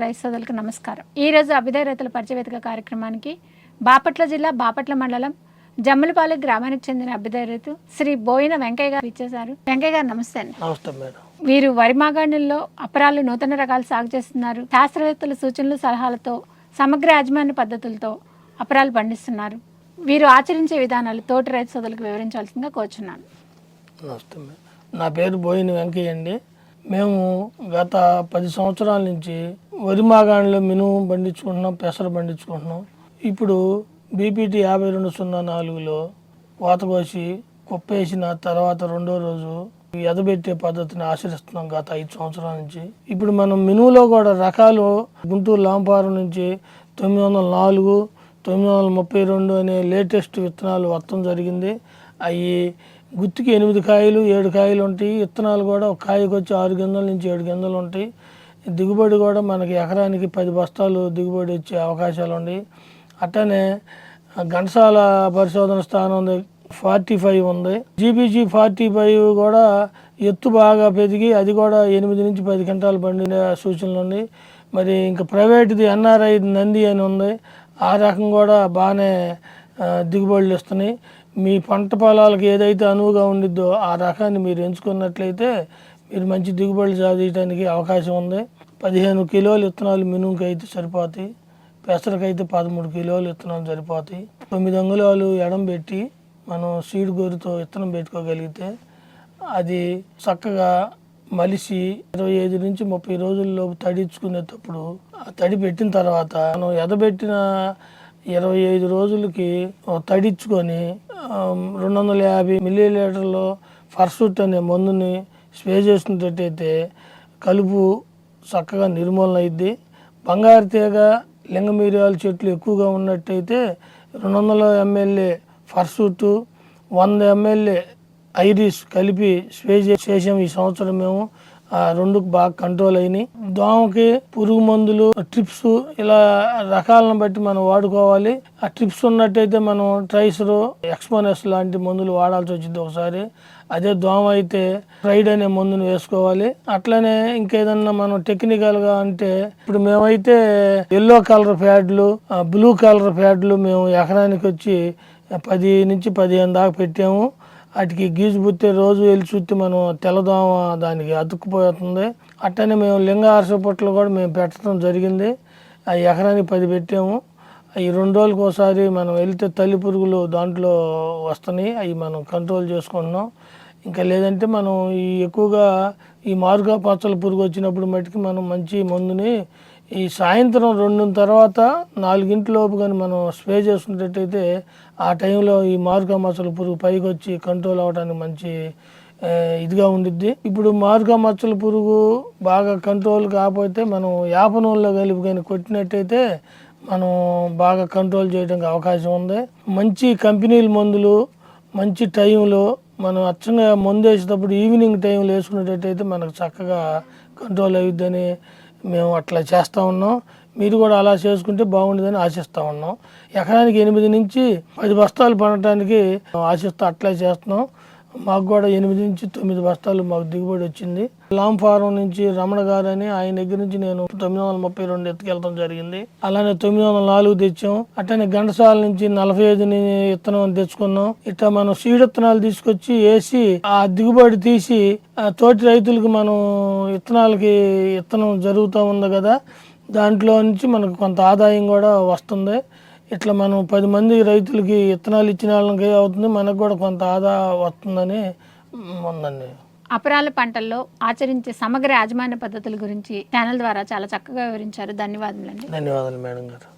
రైతు సోదరులకు నమస్కారం. ఈ రోజు అభిదయ రైతుల పరిచయవేదిక కార్యక్రమానికి బాపట్ల జిల్లా బాపట్ల మండలం జమ్మలపాలెం గ్రామానికి చెందిన అభ్యుదయ రైతు శ్రీ బోయిన వెంకయ్య గారు ఇచ్చేశారు. వెంకయ్య గారు నమస్తే అండి. నమస్తే మేడం. వీరు వరి మాగాణుల్లో అపరాలు నూతన రకాలు సాగు చేస్తున్నారు. శాస్త్రవేత్తల సూచనలు సలహాలతో సమగ్ర యాజమాన్య పద్ధతులతో అపరాలు పండిస్తున్నారు. వీరు ఆచరించే విధానాలు తోటి రైతు సోదరులకు వివరించాల్సిందిగా కోరుచున్నాను. నమస్తే నా పేరు బోయిన వెంకయ్య అండి. మేము గత పది సంవత్సరాల నుంచి వరి మాగాణిలో మినుము పండించుకుంటున్నాం పెసర పండించుకుంటున్నాం. ఇప్పుడు బీపీటీ యాభై రెండు సున్నా నాలుగులో కోత కోసి కుప్పేసిన తర్వాత రెండో రోజు ఎదబెట్టే పద్ధతిని ఆచరిస్తున్నాం గత ఐదు సంవత్సరాల నుంచి. ఇప్పుడు మనం మినువులో కూడా రకాలు గుంటూరు లాంపారం నుంచి తొమ్మిది వందల నాలుగు తొమ్మిది వందల ముప్పై రెండు అనే లేటెస్ట్ విత్తనాలు వత్తం జరిగింది. అవి గుత్తికి ఎనిమిది కాయలు ఏడు కాయలు ఉంటాయి. విత్తనాలు కూడా ఒక కాయకు వచ్చి ఆరు గింజల నుంచి ఏడు గింజలు ఉంటాయి. దిగుబడి కూడా మనకి ఎకరానికి పది బస్తాలు దిగుబడి వచ్చే అవకాశాలు ఉన్నాయి. అట్టనే ఘంటసాల పరిశోధన స్థానం ఉంది ఫార్టీ ఫైవ్ ఉంది. జీబీజీ ఫార్టీ ఫైవ్ కూడా ఎత్తు బాగా పెరిగి అది కూడా ఎనిమిది నుంచి పది గంటలు పండిన సూచనలు ఉన్నాయి. మరి ఇంకా ప్రైవేట్ది ఎన్ఆర్ఐ నంది అని ఉంది. ఆ రకం కూడా బాగానే దిగుబడులు ఇస్తున్నాయి మీ పంట పొలాలకు ఏదైతే అనువుగా ఉండిద్దో ఆ రకాన్ని మీరు ఎంచుకున్నట్లయితే మీరు మంచి దిగుబడులు సాధించడానికి అవకాశం ఉంది. పదిహేను కిలోలు విత్తనాలు మినుముకి అయితే సరిపోతాయి. పెసరకైతే పదమూడు కిలోలు విత్తనాలు సరిపోతాయి. తొమ్మిది అంగుళాలు ఎడం పెట్టి మనం సీడ్ గోరుతో విత్తనం పెట్టుకోగలిగితే అది చక్కగా మలిసి ఇరవై ఐదు నుంచి ముప్పై రోజుల్లోపు తడిచ్చుకునేటప్పుడు ఆ తడి పెట్టిన తర్వాత మనం ఎదబెట్టిన ఇరవై ఐదు రోజులకి తడిచ్చుకొని రెండు వందల యాభై మిల్లీ లీటర్లు ఫర్సూట్ అనే మందుని స్ప్రే చేసినట్టయితే కలుపు చక్కగా నిర్మూలన అయింది బంగారు తీగ లింగమీరియాల చెట్లు ఎక్కువగా ఉన్నట్టయితే రెండు వందల ఎంఎల్ఏ ఫర్సూట్ వంద ఎంఎల్ఏ ఐరిస్ కలిపి స్ప్రే చేసాం ఈ సంవత్సరం మేము. ఆ రెండుకు బాగా కంట్రోల్ అయినాయి. దోమకి పురుగు మందులు ట్రిప్స్ ఇలా రకాలను బట్టి మనం వాడుకోవాలి. ఆ ట్రిప్స్ ఉన్నట్టయితే మనం ట్రైసర్ ఎక్స్పోనెస్ లాంటి మందులు వాడాల్సి వచ్చింది ఒకసారి. అదే దోమ అయితే ట్రైడ్ అనే మందును వేసుకోవాలి. అట్లనే ఇంకేదన్నా మనం టెక్నికల్గా అంటే ఇప్పుడు మేమైతే ఎల్లో కలర్ ప్యాడ్లు బ్లూ కలర్ ప్యాడ్లు మేము ఎకరానికి వచ్చి పది నుంచి పదిహేను దాకా పెట్టాము. వాటికి గీజు రోజు వెళ్ళి చూస్తే మనం తెల్లదోమ దానికి అతుక్కుపోతుంది. అట్టనే మేము లింగారస పొట్లు కూడా మేము పెట్టడం జరిగింది. ఆ ఎకరానికి పది పెట్టాము. ఈ రెండు రోజులకు ఒకసారి మనం వెళ్తే తల్లి పురుగులు దాంట్లో వస్తున్నాయి. అవి మనం కంట్రోల్ చేసుకుంటున్నాం. ఇంకా లేదంటే మనం ఈ ఎక్కువగా ఈ మారుగా పచ్చల పురుగు వచ్చినప్పుడు మట్టుకి మనం మంచి మందుని ఈ సాయంత్రం రెండు తర్వాత నాలుగింటిలోపు కానీ మనం స్ప్రే చేసుకున్నట్టయితే ఆ టైంలో ఈ మారుగా పురుగు పైకి వచ్చి కంట్రోల్ అవ్వడానికి మంచి ఇదిగా ఉండిద్ది. ఇప్పుడు మారుగా మచ్చల పురుగు బాగా కంట్రోల్ కాకపోతే మనం యాప నూనెలో కలిపి కానీ కొట్టినట్టయితే మనం బాగా కంట్రోల్ చేయడానికి అవకాశం ఉంది. మంచి కంపెనీల మందులు మంచి టైంలో మనం అచ్చంగా మందు వేసేటప్పుడు ఈవినింగ్ టైంలో వేసుకునేటట్టయితే మనకు చక్కగా కంట్రోల్ అవుద్దని మేము అట్లా చేస్తూ ఉన్నాం. మీరు కూడా అలా చేసుకుంటే బాగుంటుందని ఆశిస్తూ ఉన్నాం. ఎకరానికి ఎనిమిది నుంచి పది బస్తాలు పండటానికి ఆశిస్తూ అట్లా చేస్తున్నాం. మాకు కూడా ఎనిమిది నుంచి తొమ్మిది బస్తాలు మాకు దిగుబడి వచ్చింది. లాంగ్ ఫారం నుంచి రమణ గారు అని ఆయన దగ్గర నుంచి నేను తొమ్మిది వందల ముప్పై రెండు ఎత్తుకెళ్ళడం జరిగింది. అలానే తొమ్మిది వందల నాలుగు తెచ్చాం. అట్టనే ఘంటసాల నుంచి నలభై ఐదు విత్తనం తెచ్చుకున్నాం. ఇట్లా మనం సీడ్ విత్తనాలు తీసుకొచ్చి వేసి ఆ దిగుబడి తీసి ఆ తోటి రైతులకు మనం విత్తనాలకి విత్తనం జరుగుతూ ఉంది కదా దాంట్లో నుంచి మనకు కొంత ఆదాయం కూడా వస్తుంది. ఇట్లా మనం పది మంది రైతులకి విత్తనాలు ఇచ్చిన వాళ్ళకి అవుతుంది మనకు కూడా కొంత ఆదా వస్తుందని ఉందండి. అపరాల పంటల్లో ఆచరించే సమగ్ర యాజమాన్య పద్ధతుల గురించి ఛానల్ ద్వారా చాలా చక్కగా వివరించారు. ధన్యవాదములండి. ధన్యవాదాలు మేడం గారు.